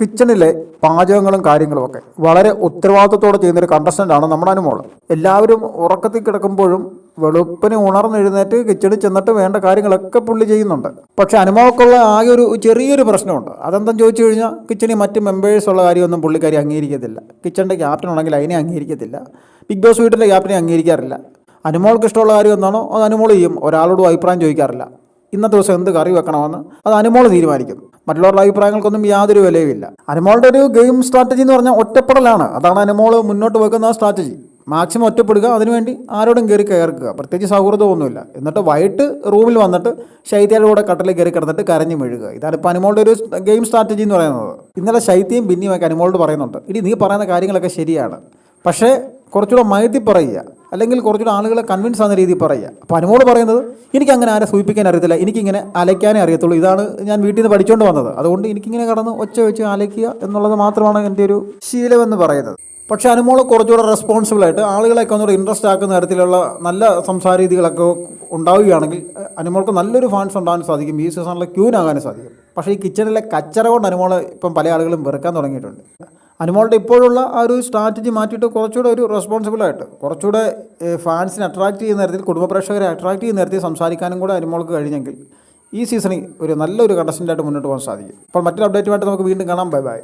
കിച്ചണിലെ പാചകങ്ങളും കാര്യങ്ങളും ഒക്കെ വളരെ ഉത്തരവാദിത്തത്തോടെ ചെയ്യുന്നൊരു കണ്ടസ്റ്റന്റാണ് നമ്മുടെ അനുമോൾ. എല്ലാവരും ഉറക്കത്തിൽ കിടക്കുമ്പോഴും വെളുപ്പിന് ഉണർന്നെഴുന്നേറ്റ് കിച്ചണിൽ ചെന്നിട്ട് വേണ്ട കാര്യങ്ങളൊക്കെ പുള്ളി ചെയ്യുന്നുണ്ട്. പക്ഷെ അനുമോൾക്കുള്ള ആകെ ഒരു ചെറിയൊരു പ്രശ്നമുണ്ട്. അതെന്താ ചോദിച്ചു കഴിഞ്ഞാൽ കിച്ചണിൽ മറ്റ് മെമ്പേഴ്സുള്ള കാര്യമൊന്നും പുള്ളിക്കാരി അംഗീകരിക്കത്തില്ല. കിച്ചണിന്റെ ക്യാപ്റ്റൻ ഉണ്ടെങ്കിൽ അതിനെ അംഗീകരിക്കത്തില്ല. ബിഗ് ബോസ് വീട്ടിലെ ക്യാപ്റ്റനെ അംഗീകരിക്കാറില്ല. അനുമോൾക്ക് ഇഷ്ടമുള്ള കാര്യം എന്താണോ അത് അനുമോൾ ചെയ്യും. ഒരാളോടും അഭിപ്രായം ചോദിക്കാറില്ല. ഇന്നത്തെ ദിവസം എന്ത് കറി വെക്കണമെന്ന് അത് അനുമോൾ തീരുമാനിക്കും. മറ്റുള്ളവരുടെ അഭിപ്രായങ്ങൾക്കൊന്നും യാതൊരു വിലയുമില്ല. അനുമോളുടെ ഒരു ഗെയിം സ്ട്രാറ്റജി എന്ന് പറഞ്ഞാൽ ഒറ്റപ്പെടലാണ്. അതാണ് അനുമോൾ മുന്നോട്ട് വെക്കുന്ന സ്ട്രാറ്റജി. മാക്സിമം ഒറ്റപ്പെടുക അതിനുവേണ്ടി ആരോടും കയറി കയറുക. പ്രത്യേകിച്ച് സൗഹൃദമൊന്നുമില്ല എന്നിട്ട് വൈകിട്ട് റൂമിൽ വന്നിട്ട് ശൈത്യയുടെ കൂടെ കട്ടലിൽ കയറി കിടന്നിട്ട് കരഞ്ഞു മെഴുകുക. ഇതാണ് ഇപ്പോൾ അനുമോളുടെ ഒരു ഗെയിം സ്ട്രാറ്റജി എന്ന് പറയുന്നത്. ഇന്നലെ ശൈത്യയും പിന്നെയും അനുമോളോട് പറയുന്നുണ്ട്. ഇനി നീ പറയുന്ന കാര്യങ്ങളൊക്കെ ശരിയാണ്. പക്ഷേ കുറച്ചുകൂടെ മയത്തി പറയുക. അല്ലെങ്കിൽ കുറച്ചുകൂടെ ആളുകളെ കൺവിൻസ് ആകുന്ന രീതിയിൽ പറയുക. അപ്പോൾ അനുമോട് പറയുന്നത് എനിക്ക് അങ്ങനെ ആരെ സൂചിപ്പിക്കാൻ അറിയത്തില്ല. എനിക്കിങ്ങനെ അലയ്ക്കാനേ അറിയത്തുള്ളൂ. ഇതാണ് ഞാൻ വീട്ടിൽ നിന്ന് പഠിച്ചുകൊണ്ട് വന്നത്. അതുകൊണ്ട് എനിക്കിങ്ങനെ കടന്ന് ഒച്ച വെച്ച് അലയ്ക്കുക എന്നുള്ളത് മാത്രമാണ് എന്റെ ഒരു ശീലമെന്ന് പറയുന്നത്. പക്ഷേ അനുമോൾ കുറച്ചുകൂടെ റെസ്പോൺസിബിൾ ആയിട്ട് ആളുകളെയൊക്കെ ഒന്നുകൂടെ ഇൻട്രസ്റ്റ് ആക്കുന്ന തരത്തിലുള്ള നല്ല സംസാര രീതികളൊക്കെ ഉണ്ടാവുകയാണെങ്കിൽ അനുമോൾക്ക് നല്ലൊരു ഫാൻസ് ഉണ്ടാകാൻ സാധിക്കും. ഈ സീസണിലെ ക്യൂനാകാനും സാധിക്കും. പക്ഷേ ഈ കിച്ചണിലെ കച്ചറ കൊണ്ട് അനുമോളെ ഇപ്പം പല ആളുകളും വെറുക്കാൻ തുടങ്ങിയിട്ടുണ്ട്. അനുമോളുടെ ഇപ്പോഴുള്ള ആ ഒരു സ്ട്രാറ്റജി മാറ്റിയിട്ട് കുറച്ചുകൂടെ ഒരു റെസ്പോൺസിബിൾ ആയിട്ട് കുറച്ചുകൂടെ ഫാൻസിനെ അട്രാക്ട് ചെയ്യുന്ന തരത്തിൽ കുടുംബ പ്രേക്ഷകരെ അട്രാക്ട് ചെയ്യുന്ന തരത്തിൽ സംസാരിക്കാനും കൂടെ അനുമോൾക്ക് കഴിഞ്ഞെങ്കിൽ ഈ സീസണിൽ ഒരു നല്ലൊരു കണ്ടസ്റ്റന്റായിട്ട് മുന്നോട്ട് പോകാൻ സാധിക്കും. അപ്പോൾ മറ്റൊരു അപ്ഡേറ്റുമായിട്ട് നമുക്ക് വീണ്ടും കാണാം. Bye bye